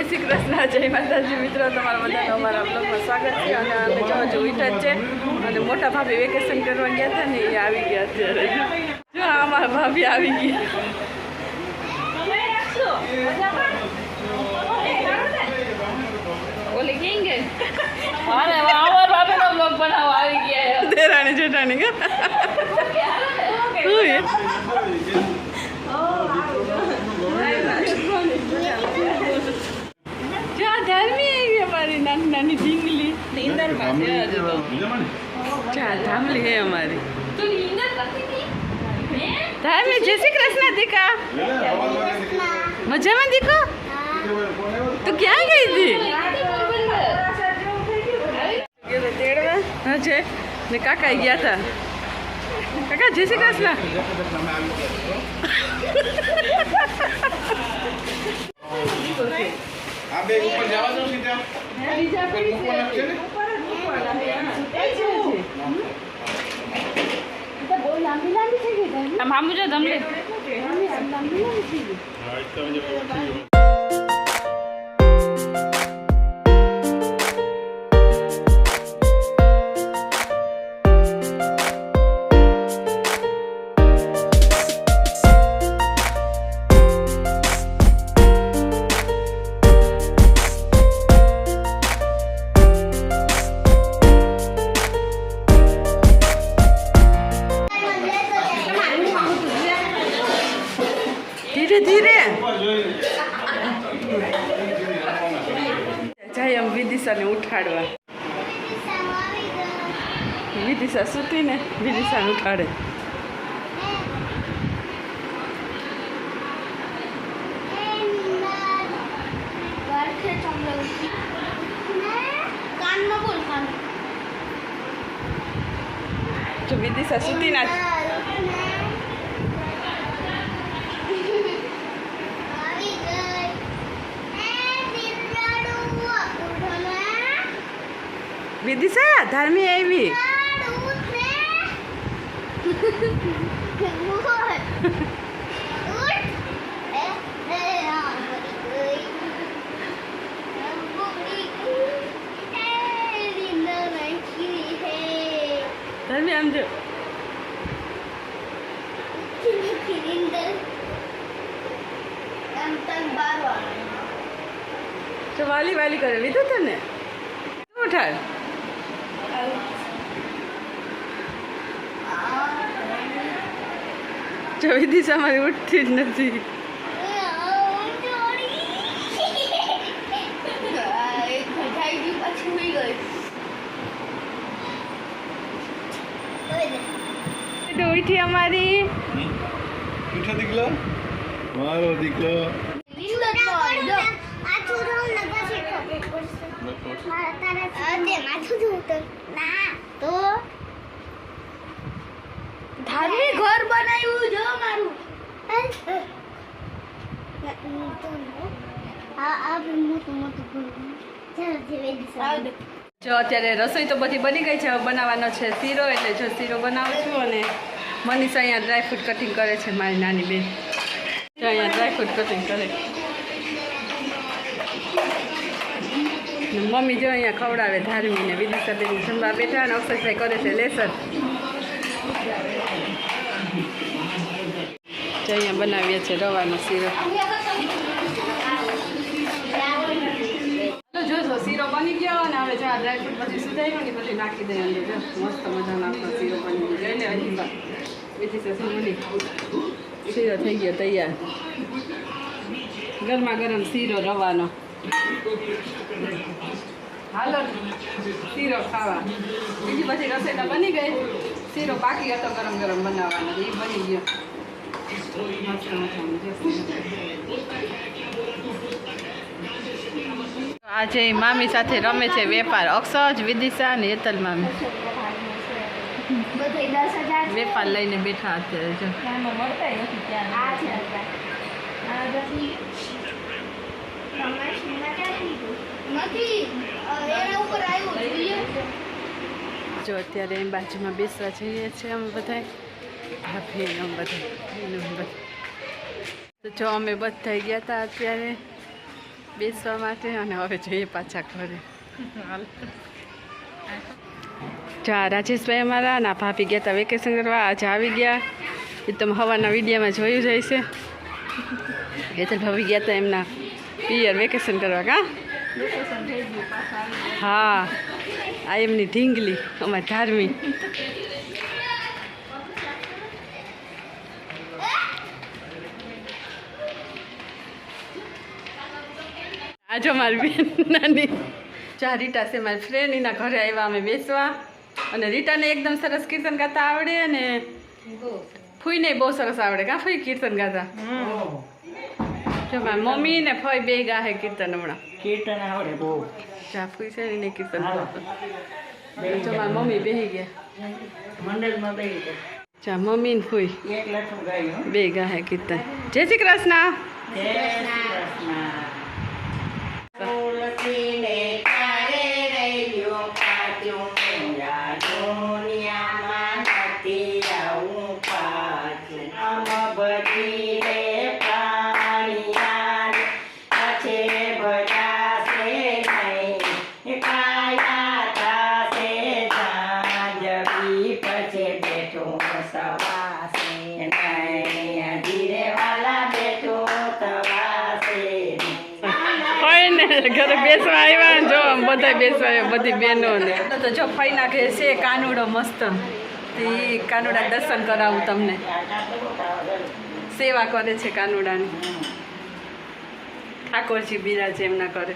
જય શ્રી કૃષ્ણ જય માતાજી. મિત્રો તમારા બધાનું અમારા બ્લોગમાં સ્વાગત છે અને અમે જો હજુ ઉઠા જ છે અને મોટા ભાભી વેકેશન કરવા ગયા હતા ને એ આવી ગયા અત્યારે. જો અમારા ભાભી આવી ગયા. ઓલી કેમ કે અરે અમારા ભાભીનો બ્લોગ બનાવવા આવી ગયા દેરાણી જેઠાણી કે? શું એ? જ્યાં ધાર્મી આવી અમારી નાની નાની ઢીંગલી નીંદરમાં છે હજુ તો ચાલ ધામલી હે અમારી ધાર્મી જય શ્રી કૃષ્ણ દીકા મજામાં દીકો તું ક્યાં ગઈ હતી તેડવા હા છે ને કાકા ગયા હતા કાકા જય શ્રી કૃષ્ણ આ બે ઉપર જવા દો સીધા ઉપર મૂકવાના છે. ને? આમ આમ જો ધમલે ધીરે જાય એમ વિદિશાને ઉઠાડવા વિદિશા સૂતી ને વિદિશાને ઉઠાડે કાનમાં બોલ કાન જો વિદિશા સૂતી ના આવી ગઈ એ બિલાડું ઉઠો વિદિશા ધાર્મી આવી. ધાર્મી આમ જો. વાલી વાલી કરે. લીધું તને? શું ઉઠાડ જો વિદિશા મારી ઉઠતી જ નથી પછી ગઈ તો ઉઠી અમારી ઉઠો દીકલો મારો દીકલો ઘર બનાવ્યું, જો મારું. જો અત્યારે રસોઈ તો બધી બની ગઈ છે. બનાવવાનો છે શીરો, એટલે જો શીરો બનાવું છું અને મનીષ અહીંયા ડ્રાયફ્રૂટ કટિંગ કરે છે, મારી નાની બેન. અહીંયા ડ્રાયફ્રૂટ કટિંગ કરે. ને મમ્મી જો અહીંયા ખવડાવે ધાર્મીને વિદિશાબેન જમવા બેઠા અને અક્ષરભાઈ કરે છે લેસન. અહીંયા બનાવીએ છીએ રવાનો શીરો. તો શીરો બની ગયો અને હવે પછી ને, પછી નાખી દઈએ અંદર મસ્ત મજાનો આપણો શીરો બની ગયો. બીજી છે શીરો થઈ ગયો તૈયાર. ગરમા ગરમ શીરો રવાનો. હાલો, શીરો ખાવા. બીજી પછી રસોઈ તો બની ગઈ. શીરો બાકી હતો ગરમ ગરમ બનાવવાનો એ બની ગયો. આજે મામી સાથે રમે છે વેપાર અક્ષજ વિદિશા અને હેતલ મામી. વેપાર લઈને બેઠા અત્યારે જો. આ છે આ દસની નથી. એના ઉપર આવ્યું જોઈએ જો અત્યારે એમ બાજુમાં બેસવા જઈએ છીએ અમે બધા ભાભી અમે બધા જો અમે બધા ગયા હતા અત્યારે બેસવા માટે અને હવે જોઈએ પાછા ઘરે. જો આ રાજેશભાઈ અમારા ના ભાભી ગયા હતા વેકેશન કરવા. આજે આવી ગયા. એ તમે હવાના વિડીયામાં જોયું જ હશે. હેતલ ભાભી ગયા હતા એમના પિયર વેકેશન કરવા કા? હા. આ એમની ઢીંગલી અમારી ધાર્મિક આજો મારી બેન નાની જા રીટા છે મારી ફ્રેન્ડ એના ઘરે આવ્યા અમે બેસવા. અને રીટાને એકદમ સરસ કીર્તન ગાતા આવડે અને ફૂઈને બહુ સરસ આવડે. કાં ફૂઈ કીર્તન ગાતા? જો મારી મમ્મી ને ફઈ બે ગાહે કીર્તન હમણાં. કીર્તન આવડે બહુ. જા ફૂઈ છે ને એને કીર્તન. જો મારી મમ્મી બેહી ગયા. મંડળમાં બેસી ગયો. જા મમ્મી ને ફૂઈ બે ગાહે કીર્તન. જય શ્રી કૃષ્ણ. જય શ્રી કૃષ્ણ તુલસીને તારે રહ્યો પાછું મેરા દુનિયામાં નથી આવું પાછું આમ બધી રે પ્રાણિયાર પછી ભજાશે નહીં કાયા થાશે જાજવી પછી બેઠું સવાસે નહીં ધીરે વાલા બેઠું થવાશે હોય ને ઘરે બેસવા આવ્યા જો બધા બેસવા આવ્યા, બધી બહેનો ને તો જો ફઈ નાખે છે, કાનુડો મસ્ત. તે કાનુડા દર્શન કરાવું તમને. સેવા કરે છે કાનુડાની. ઠાકોરજી બિરાજે એમના કરે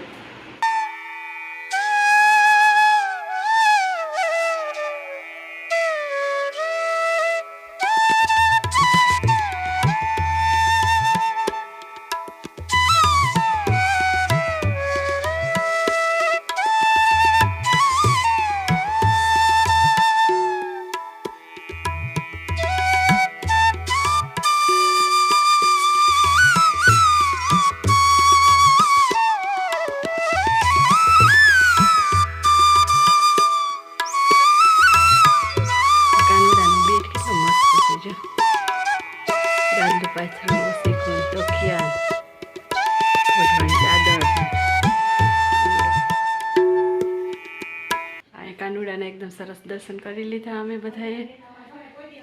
દર્શન કરી લીધા અમે બધાએ.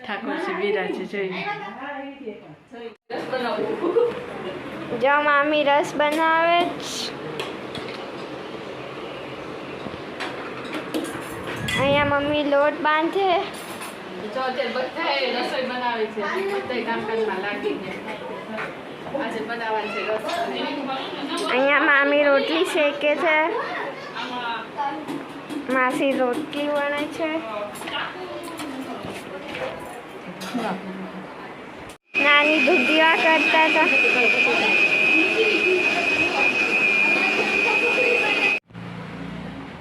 ઠાકોરજી બિરાજે જોઈ જો મામી રસ બનાવે અહીંયા મમ્મી લોટ બાંધે. જો અત્યારે બધાએ રસોઈ બનાવે છે. બધાય કામકાજમાં લાગી ગયા. આજે બનાવવાનું છે રસ. અહીંયા મામી રોટલી શેકે છે. માસી રોટલી વણે છે. નાની દુધિયા કરતા હતા.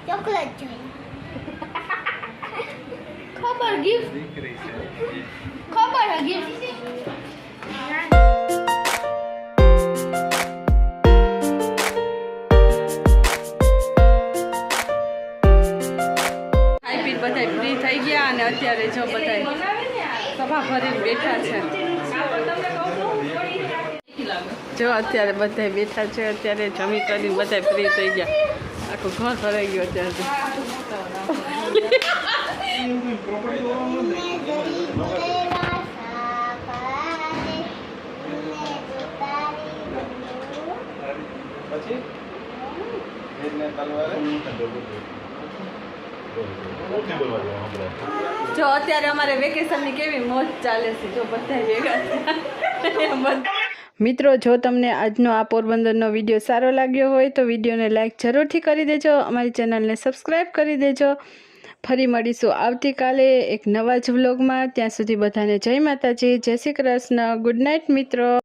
ચોકલેટ ખબર ગિફ્ટ ખબર ગિફ્ટ બધા ફ્રી થઈ ગયા અને અત્યારે જો બધા સભા ભરીને બેઠા છે. જો અત્યારે બધા બેઠા છે, અત્યારે જમી કરીને બધા ફ્રી થઈ ગયા. આખું ઘર ભરાઈ ગયું અત્યારે પછી? જો અત્યારે અમારે વેકેશનની કેવી મોજ ચાલે છે, જો બધા ભેગા મિત્રો, જો તમને આજનો આ પોરબંદરનો વીડિયો સારો લાગ્યો હોય તો વિડીયોને લાઇક જરૂરથી કરી દેજો, અમારી ચેનલને સબસ્ક્રાઈબ કરી દેજો. ફરી મળીશું આવતીકાલે એક નવા જ વ્લોગમાં ત્યાં સુધી બધાને જય માતાજી, જય શ્રી કૃષ્ણ. ગુડ નાઇટ મિત્રો.